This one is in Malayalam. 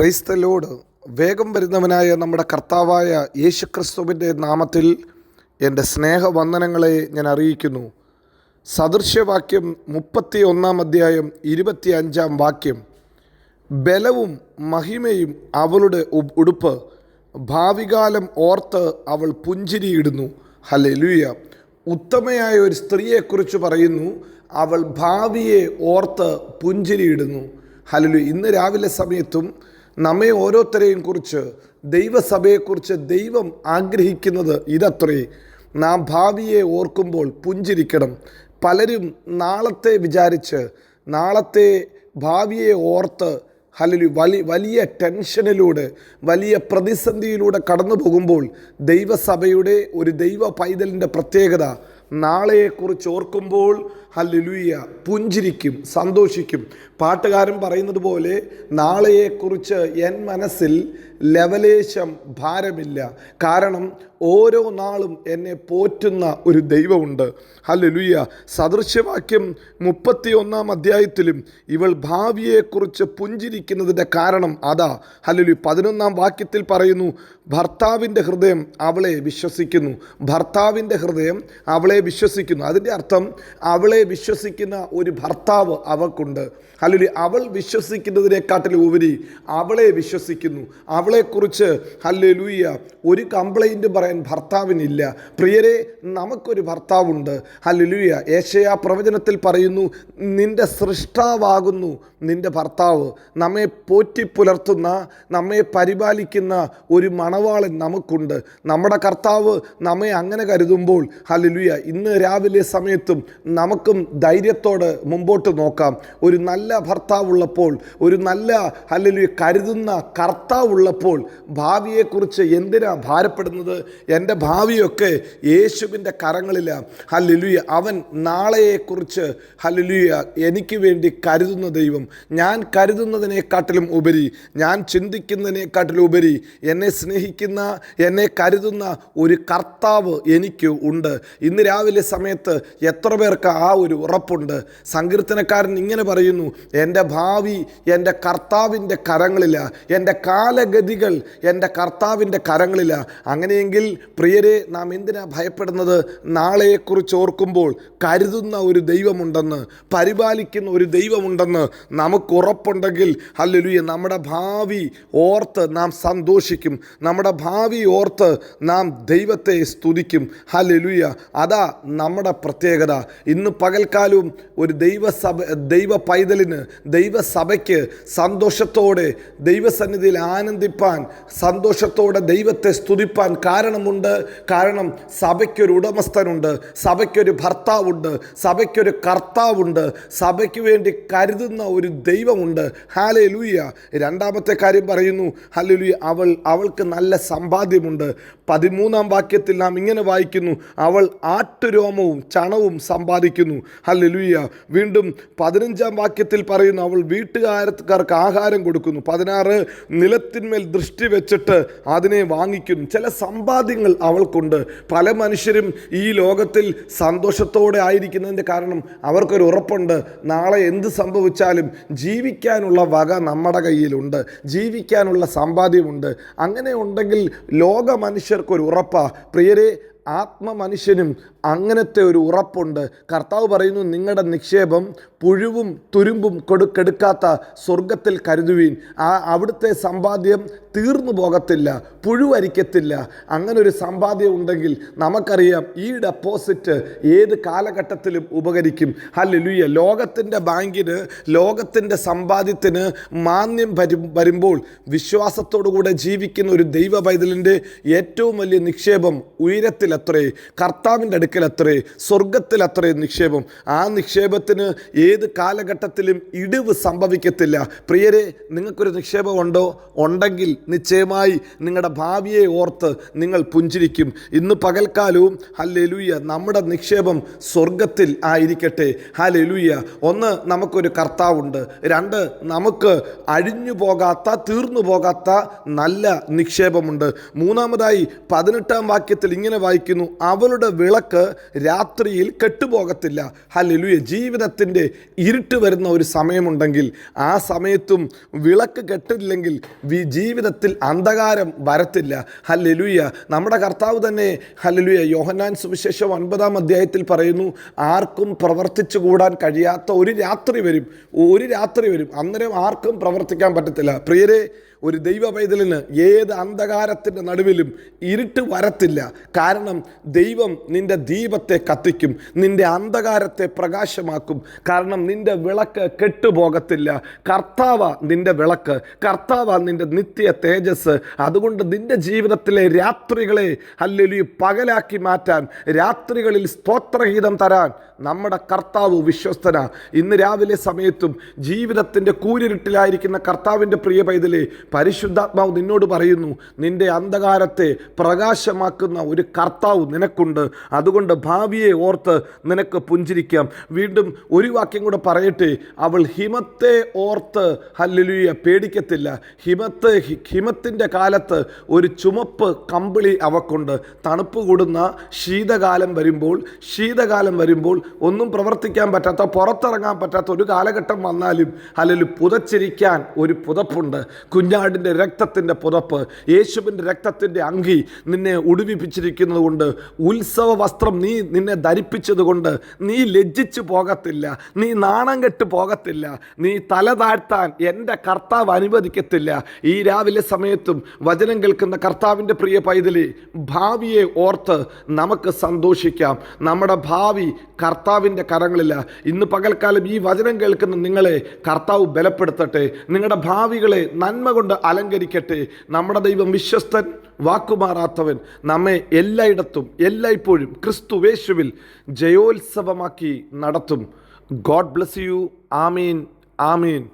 പ്രൈസ്തലോട് വേഗം വരുന്നവനായ നമ്മുടെ കർത്താവായ യേശുക്രിസ്തുവിന്റെ നാമത്തിൽ എന്റെ സ്നേഹവന്ദനങ്ങളെ ഞാൻ അറിയിക്കുന്നു. സദൃശ്യവാക്യം മുപ്പത്തി ഒന്നാം അധ്യായം ഇരുപത്തി അഞ്ചാം വാക്യം. ബലവും മഹിമയും അവളുടെ ഉടുപ്പ്. ഭാവികാലം ഓർത്ത് അവൾ പുഞ്ചിരിയിടുന്നു. ഹല്ലേലൂയ. ഉത്തമയായ ഒരു സ്ത്രീയെക്കുറിച്ച് പറയുന്നു. അവൾ ഭാവിയെ ഓർത്ത് പുഞ്ചിരിയിടുന്നു. ഹലലു ഇന്ന് രാവിലെ സമയത്തും നമ്മെ ഓരോരുത്തരെയും കുറിച്ച് ദൈവസഭയെക്കുറിച്ച് ദൈവം ആഗ്രഹിക്കുന്നത് ഇതത്രേ. നാം ഭാവിയെ ഓർക്കുമ്പോൾ പുഞ്ചിരിക്കണം. പലരും നാളത്തെ വിചാരിച്ച് നാളത്തെ ഭാവിയെ ഓർത്ത് അല്ലെങ്കിൽ വലി വലിയ ടെൻഷനിലൂടെ വലിയ പ്രതിസന്ധിയിലൂടെ കടന്നു പോകുമ്പോൾ ദൈവസഭയുടെ ഒരു ദൈവ പൈതലിന്റെ പ്രത്യേകത നാളെയെക്കുറിച്ച് ഓർക്കുമ്പോൾ ഹല്ലുലൂയ പുഞ്ചിരിക്കും സന്തോഷിക്കും. പാട്ടുകാരൻ പറയുന്നത് പോലെ നാളെയെക്കുറിച്ച് എൻ മനസ്സിൽ ലവലേശം ഭാരമില്ല. കാരണം ഓരോ നാളും എന്നെ പോറ്റുന്ന ഒരു ദൈവമുണ്ട്. ഹല്ലുലൂയ. സദൃശ്യവാക്യം മുപ്പത്തി ഒന്നാം അധ്യായത്തിലും ഇവൾ ഭാവിയെക്കുറിച്ച് പുഞ്ചിരിക്കുന്നതിന്റെ കാരണം അതാ. ഹല്ലുലു പതിനൊന്നാം വാക്യത്തിൽ പറയുന്നു ഭർത്താവിന്റെ ഹൃദയം അവളെ വിശ്വസിക്കുന്നു. ഭർത്താവിന്റെ ഹൃദയം അവളെ വിശ്വസിക്കുന്നു. അതിന്റെ അർത്ഥം അവളെ വിശ്വസിക്കുന്ന ഒരു ഭർത്താവ് അവക്കുണ്ട്. അല്ലെങ്കിൽ അവൾ വിശ്വസിക്കുന്നതിനെക്കാട്ടിലും ഉപരി അവളെ വിശ്വസിക്കുന്നു. അവളെക്കുറിച്ച് ഹല്ലേ ലൂയ്യ ഒരു കംപ്ലൈന്റ് പറയാൻ ഭർത്താവിനില്ല. പ്രിയരെ നമുക്കൊരു ഭർത്താവുണ്ട്. ഹല്ലേ ലൂയ്യ പ്രവചനത്തിൽ പറയുന്നു നിന്റെ സൃഷ്ടാവാകുന്നു നിന്റെ ഭർത്താവ്. നമ്മെ പോറ്റി പുലർത്തുന്ന നമ്മെ പരിപാലിക്കുന്ന ഒരു മണവാളൻ നമുക്കുണ്ട്. നമ്മുടെ കർത്താവ് നമ്മെ അങ്ങനെ കരുതുമ്പോൾ ഹല്ലേലൂയ ഇന്ന് രാവിലെ സമയത്തും നമുക്കും ധൈര്യത്തോടെ മുമ്പോട്ട് നോക്കാം. ഒരു നല്ല ഭർത്താവുള്ളപ്പോൾ ഒരു നല്ല അല്ലെങ്കിൽ കരുതുന്ന കർത്താവുള്ളപ്പോൾ ഭാവിയെക്കുറിച്ച് എന്തിനാ ഭാരപ്പെടുന്നത്? എന്റെ ഭാവിയൊക്കെ യേശുവിന്റെ കരങ്ങളിലാണ് ഹല്ലേലൂയ. അവൻ നാളെയെക്കുറിച്ച് ഹല്ലേലൂയ എനിക്ക് വേണ്ടി കരുതുന്ന ദൈവം. ഞാൻ കരുതുന്നതിനെക്കാട്ടിലും ഉപരി ഞാൻ ചിന്തിക്കുന്നതിനെക്കാട്ടിലും ഉപരി എന്നെ സ്നേഹിക്കുന്ന എന്നെ കരുതുന്ന ഒരു കർത്താവ് എനിക്ക് ഉണ്ട്. ഇന്ന് രാവിലെ സമയത്ത് എത്ര പേർക്ക് ആ ഒരു ഉറപ്പുണ്ട്. സങ്കീർത്തനക്കാരൻ ഇങ്ങനെ പറയുന്നു എന്റെ ഭാവി എന്റെ കർത്താവിന്റെ കരങ്ങളില്ല എന്റെ കാലഗതികൾ എന്റെ കർത്താവിന്റെ കരങ്ങളില്ല അങ്ങനെയെങ്കിൽ പ്രിയരെ നാം എന്തിനാ ഭയപ്പെടുന്നത്? നാളെയെക്കുറിച്ച് ഓർക്കുമ്പോൾ കരുതുന്ന ഒരു ദൈവമുണ്ടെന്ന് പരിപാലിക്കുന്ന ഒരു ദൈവമുണ്ടെന്ന് നമുക്ക് ഉറപ്പുണ്ടെങ്കിൽ അല്ലൊരു നമ്മുടെ ഭാവി ഓർത്ത് നാം സന്തോഷിക്കും. നമ്മുടെ ഭാവി ഓർത്ത് നാം ദൈവത്തെ സ്തുതിക്കും. ഹല്ലേലൂയ. അതാ നമ്മുടെ പ്രത്യേകത. ഇന്ന് പകൽക്കാലവും ഒരു ദൈവസഭ ദൈവ പൈതലിന് ദൈവസഭയ്ക്ക് സന്തോഷത്തോടെ ദൈവസന്നിധിയിൽ ആനന്ദിപ്പാൻ സന്തോഷത്തോടെ ദൈവത്തെ സ്തുതിപ്പാൻ കാരണമുണ്ട്. കാരണം സഭയ്ക്കൊരു ഉടമസ്ഥനുണ്ട് സഭയ്ക്കൊരു ഭർത്താവുണ്ട് സഭയ്ക്കൊരു കർത്താവുണ്ട് സഭയ്ക്ക് വേണ്ടി കരുതുന്ന ഒരു ദൈവമുണ്ട്. ഹാലേ ലൂയ രണ്ടാമത്തെ കാര്യം പറയുന്നു ഹല്ലേലൂയ അവൾ അവൾക്ക് നല്ല സമ്പാദ്യമുണ്ട്. പതിമൂന്നാം വാക്യത്തിൽ നാം ഇങ്ങനെ വായിക്കുന്നു അവൾ ആട്ടുരോമവും ചണവും സമ്പാദിക്കുന്നു. ഹല്ലേലൂയ. വീണ്ടും പതിനഞ്ചാം വാക്യത്തിൽ പറയുന്നു അവൾ വീട്ടുകാരക്കാർക്ക് ആഹാരം കൊടുക്കുന്നു. പതിനാറ് നിലത്തിന്മേൽ ദൃഷ്ടി വെച്ചിട്ട് അതിനെ വാങ്ങിക്കുന്നു. ചില സമ്പാദ്യങ്ങൾ അവൾക്കുണ്ട്. പല മനുഷ്യരും ഈ ലോകത്തിൽ സന്തോഷത്തോടെ ആയിരിക്കുന്നതിന്റെ കാരണം അവർക്കൊരു ഉറപ്പുണ്ട്. നാളെ എന്ത് സംഭവിച്ചാലും ജീവിക്കാനുള്ള വക നമ്മുടെ കയ്യിലുണ്ട്. ജീവിക്കാനുള്ള സമ്പാദ്യമുണ്ട്. അങ്ങനെ ഉണ്ടെങ്കിൽ ലോക മനുഷ്യർക്കൊരു ഉറപ്പാ. പ്രിയരെ ആത്മമനുഷ്യനും അങ്ങനത്തെ ഒരു ഉറപ്പുണ്ട്. കർത്താവ് പറയുന്നു നിങ്ങളുടെ നിക്ഷേപം പുഴുവും തുരുമ്പും കൊടുക്കെടുക്കാത്ത സ്വർഗത്തിൽ കരുതുവീൻ. ആ അവിടുത്തെ സമ്പാദ്യം തീർന്നു പോകത്തില്ല പുഴുവരിക്കത്തില്ല. അങ്ങനൊരു സമ്പാദ്യം ഉണ്ടെങ്കിൽ നമുക്കറിയാം ഈ ഡെപ്പോസിറ്റ് ഏത് കാലഘട്ടത്തിലും ഉപകരിക്കും. ഹല്ലേലൂയ ലോകത്തിന്റെ ബാങ്കിന് ലോകത്തിന്റെ സമ്പാദ്യത്തിന് മാന്യം വരും വരുമ്പോൾ വിശ്വാസത്തോടുകൂടെ ജീവിക്കുന്ന ഒരു ദൈവ പൈതലിന്റെ ഏറ്റവും വലിയ നിക്ഷേപം ഉയരത്തിലത്രേ കർത്താവിന്റെ അടുക്കലത്രേ സ്വർഗത്തിലത്രേ നിക്ഷേപം. ആ നിക്ഷേപത്തിന് ഏത് കാലഘട്ടത്തിലും ഇടിവ് സംഭവിക്കത്തില്ല. പ്രിയരെ നിങ്ങൾക്കൊരു നിക്ഷേപമുണ്ടോ ഉണ്ടെങ്കിൽ നിശ്ചയമായി നിങ്ങളുടെ ഭാവിയെ ഓർത്ത് നിങ്ങൾ പുഞ്ചിരിക്കും. ഇന്ന് പകൽക്കാലവും ഹല്ലെലുയ്യ നമ്മുടെ നിക്ഷേപം സ്വർഗത്തിൽ ആയിരിക്കട്ടെ. ഹലെലുയ്യ ഒന്ന് നമുക്കൊരു കർത്താവുണ്ട്. രണ്ട് നമുക്ക് അഴിഞ്ഞു പോകാത്ത തീർന്നു പോകാത്ത നല്ല നിക്ഷേപമുണ്ട്. മൂന്നാമതായി പതിനെട്ടാം വാക്യത്തിൽ ഇങ്ങനെ വായിക്കുന്നു അവളുടെ വിളക്ക് രാത്രിയിൽ കെട്ടുപോകത്തില്ല. ഹലെലുയ ജീവിതത്തിന്റെ ഇരുട്ട് വരുന്ന ഒരു സമയമുണ്ടെങ്കിൽ ആ സമയത്തും വിളക്ക് കെട്ടില്ലെങ്കിൽ വി- ജീവിതത്തിൽ അന്ധകാരം വരത്തില്ല. ഹല്ലെലുയ. നമ്മുടെ കർത്താവ് തന്നെ ഹല്ലെലുയ യോഹന്നാൻ സുവിശേഷം ഒൻപതാം അധ്യായത്തിൽ പറയുന്നു ആർക്കും പ്രവർത്തിച്ചു കൂടാൻ കഴിയാത്ത ഒരു രാത്രി വരും ഒരു രാത്രി വരും. അന്നേരം ആർക്കും പ്രവർത്തിക്കാൻ പറ്റത്തില്ല. പ്രിയരെ ഒരു ദൈവ പൈതലിന് ഏത് അന്ധകാരത്തിന്റെ നടുവിലും ഇരുട്ട് വരത്തില്ല. കാരണം ദൈവം നിന്റെ ദീപത്തെ കത്തിക്കും നിന്റെ അന്ധകാരത്തെ പ്രകാശമാക്കും. കാരണം നിന്റെ വിളക്ക് കെട്ടുപോകത്തില്ല. കർത്താവ നിന്റെ വിളക്ക്. കർത്താവ നിന്റെ നിത്യ തേജസ്. അതുകൊണ്ട് നിന്റെ ജീവിതത്തിലെ രാത്രികളെ അല്ലെങ്കിൽ പകലാക്കി മാറ്റാൻ രാത്രികളിൽ സ്തോത്രഗീതം തരാൻ നമ്മുടെ കർത്താവ് വിശ്വസ്തന. ഇന്ന് രാവിലെ സമയത്തും ജീവിതത്തിന്റെ കൂരിരുട്ടിലായിരിക്കുന്ന കർത്താവിന്റെ പ്രിയ പൈതലെ പരിശുദ്ധാത്മാവ് നിന്നോട് പറയുന്നു നിന്റെ അന്ധകാരത്തെ പ്രകാശമാക്കുന്ന ഒരു കർത്താവ് നിനക്കുണ്ട്. അതുകൊണ്ട് ഭാവിയെ ഓർത്ത് നിനക്ക് പുഞ്ചിരിക്കാം. വീണ്ടും ഒരു വാക്യം കൂടെ പറയട്ടെ. അവൾ ഹിമത്തെ ഓർത്ത് ഹല്ലുലിയ പേടിക്കത്തില്ല. ഹിമത്ത് ഹിമത്തിന്റെ കാലത്ത് ഒരു ചുമപ്പ് കമ്പിളി അവക്കുണ്ട്. തണുപ്പ് കൂടുന്ന ശീതകാലം വരുമ്പോൾ ശീതകാലം വരുമ്പോൾ ഒന്നും പ്രവർത്തിക്കാൻ പറ്റാത്ത പുറത്തിറങ്ങാൻ പറ്റാത്ത ഒരു കാലഘട്ടം വന്നാലും അല്ലെങ്കിൽ പുതച്ചിരിക്കാൻ ഒരു പുതപ്പുണ്ട്. കുഞ്ഞാടിന്റെ രക്തത്തിന്റെ പുതപ്പ് യേശുവിന്റെ രക്തത്തിന്റെ അങ്കി നിന്നെ ഉടുവിപ്പിച്ചിരിക്കുന്നതുകൊണ്ട് ഉത്സവ വസ്ത്രം നീ നിന്നെ ധരിപ്പിച്ചതുകൊണ്ട് നീ ലജ്ജിച്ചു പോകത്തില്ല നീ നാണം കെട്ട് പോകത്തില്ല നീ തല താഴ്ത്താൻ എന്റെ കർത്താവ് അനുവദിക്കത്തില്ല. ഈ രാവിലെ സമയത്തും വചനം കേൾക്കുന്ന കർത്താവിന്റെ പ്രിയ പൈതലി ഭാവിയെ ഓർത്ത് നമുക്ക് സന്തോഷിക്കാം. നമ്മുടെ ഭാവി കർത്താവിന്റെ കരങ്ങളില്ല ഇന്ന് പകൽക്കാലം ഈ വചനം കേൾക്കുന്ന നിങ്ങളെ കർത്താവ് ബലപ്പെടുത്തട്ടെ. നിങ്ങളുടെ ഭാവികളെ നന്മ കൊണ്ട് അലങ്കരിക്കട്ടെ. നമ്മുടെ ദൈവം വിശ്വസ്തൻ വാക്കുമാറാത്തവൻ നമ്മെ എല്ലായിടത്തും എല്ലായ്പ്പോഴും ക്രിസ്തു വേശുവിൽ ജയോത്സവമാക്കി നടത്തും. God bless you. Amen. Amen.